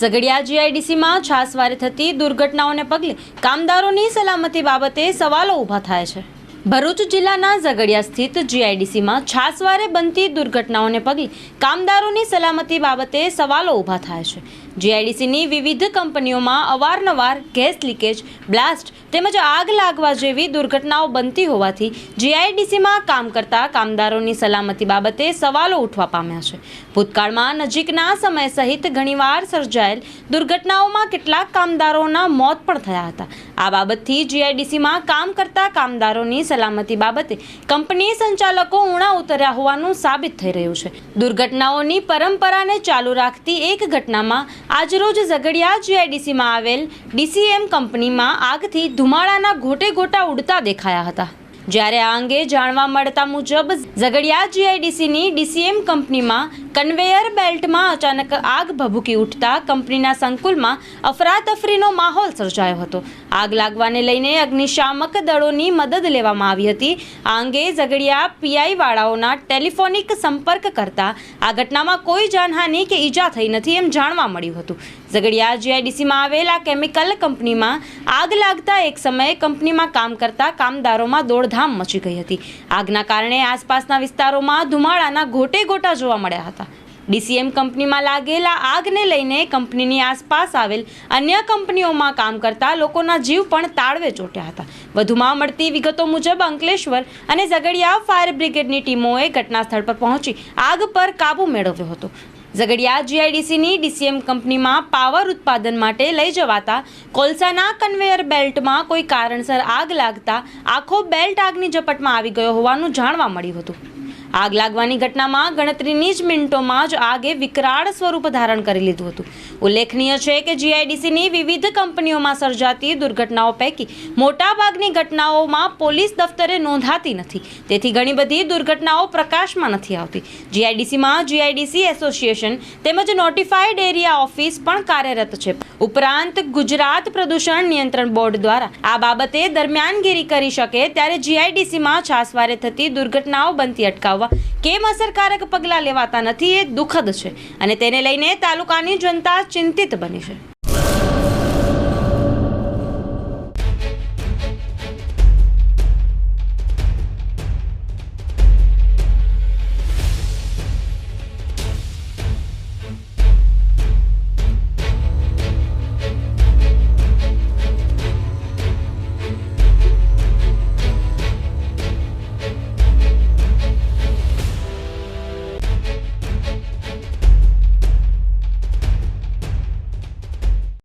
ઝઘડિયા જીઆઈડીસીમાં છાસવારે થતી દુર્ઘટનાઓને પગલે કામદારોની સલામતી બાબતે સવાલો ઊભા થાય છે. ભરૂચ જિલ્લાના ઝઘડિયા સ્થિત જીઆઈડીસીમાં છાસવારે બનતી દુર્ઘટનાઓને પગલે કામદારોની સલામતી બાબતે સવાલો ઊભા થાય છે. જીઆઈડીસીની વિવિધ કંપનીઓમાં અવારનવાર ગેસ લીકેજ, બ્લાસ્ટ તેમજ આગ લાગવા જેવી દુર્ઘટનાઓ બનતી હોવાથી જીઆઈડીસીમાં કામ કરતા કામદારોની સલામતી બાબતે સવાલો ઉઠવા પામ્યા છે. ભૂતકાળમાં નજીકના સમય સહિત ઘણીવાર સર્જાયેલ દુર્ઘટનાઓમાં કેટલાક કામદારોના મોત પણ થયા હતા. આ બાબતથી જીઆઈડીસીમાં કામ કરતા કામદારોની સલામતી બાબતે કંપની સંચાલકો ઉણા ઉતર્યા હોવાનું સાબિત થઈ રહ્યું છે. દુર્ઘટનાઓની પરંપરાને ચાલુ રાખતી એક ઘટનામાં આજરોજ ઝઘડિયા જીઆઈડીસીમાં આવેલ ડીસીએમ કંપનીમાં આગથી ધુમાડાના ઘોટે ઘોટા ઉડતા દેખાયા હતા. જ્યારે આ અંગે જાણવા મળતા મુજબ ઝઘડિયા જીઆઈડીસીની ડીસીએમ કંપનીમાં કન્વેયર બેલ્ટમાં અચાનક આગ ભભૂકી ઉઠતા કંપનીના સંકુલમાં અફરાતફરીનો માહોલ સર્જાયો હતો. આગ લાગવાને લઈને અગ્નિશામક દળોની મદદ લેવામાં આવી હતી. આ અંગે ઝઘડિયા પીઆઈવાળાઓના ટેલિફોનિક સંપર્ક કરતા આ ઘટનામાં કોઈ જાનહાનિ કે ઈજા થઈ નથી એમ જાણવા મળ્યું હતું. ઝઘડિયા જીઆઈડીસીમાં આવેલા કેમિકલ કંપનીમાં આગ લાગતા એક સમયે કંપનીમાં કામ કરતા કામદારોમાં દોડધામ મચી ગઈ હતી. આગના કારણે આસપાસના વિસ્તારોમાં ધુમાડાના ગોટે ગોટા જોવા મળ્યા હતા. ડીસીએમ કંપનીમાં લાગેલા આગને લઈને કંપનીની આસપાસ આવેલ અન્ય કંપનીઓમાં કામ કરતા લોકોના જીવ પણ તાળવે ચોટ્યા હતા. વધુમાં મળતી વિગતો મુજબ અંકલેશ્વર અને ઝઘડિયા ફાયર બ્રિગેડની ટીમોએ ઘટના સ્થળ પર પહોંચી આગ પર કાબુ મેળવ્યો હતો. ઝઘડિયા જીઆઈડીસીની ડીસીએમ કંપનીમાં પાવર ઉત્પાદન માટે લઈ જવાતા કોલસાના કન્વેયર બેલ્ટમાં કોઈ કારણસર આગ લાગતા આખો બેલ્ટ આગની ઝપટમાં આવી ગયો હોવાનું જાણવા મળ્યું હતું. આગ લાગવાની ઘટનામાં ગણતરીની જ મિનિટોમાં જ આગે વિકરાળ સ્વરૂપ ધારણ કરી લીધું હતું. ઉલ્લેખનીય છે કે જીઆઈડીસીની વિવિધ કંપનીઓમાં સર્જાતી દુર્ઘટનાઓ પૈકી મોટાભાગની ઘટનાઓમાં પોલીસ દફતરે નોંધાતી નથી. તેથી ઘણી બધી દુર્ઘટનાઓ પ્રકાશમાં નથી આવતી. જીઆઈડીસીમાં જીઆઈડીસી એસોસિએશન તેમજ નોટિફાઈડ એરિયા ઓફિસ પણ કાર્યરત છે. ઉપરાંત ગુજરાત પ્રદૂષણ નિયંત્રણ બોર્ડ દ્વારા આ બાબતે દરમિયાનગીરી કરી શકે ત્યારે જીઆઈડીસીમાં છાસવારે થતી દુર્ઘટનાઓ બનતી અટકાવવા કેમ અસરકારક પગલાં લેવાતા નથી એ દુઃખદ છે અને તેને લઈને તાલુકાની જનતા ચિંતિત બની છે.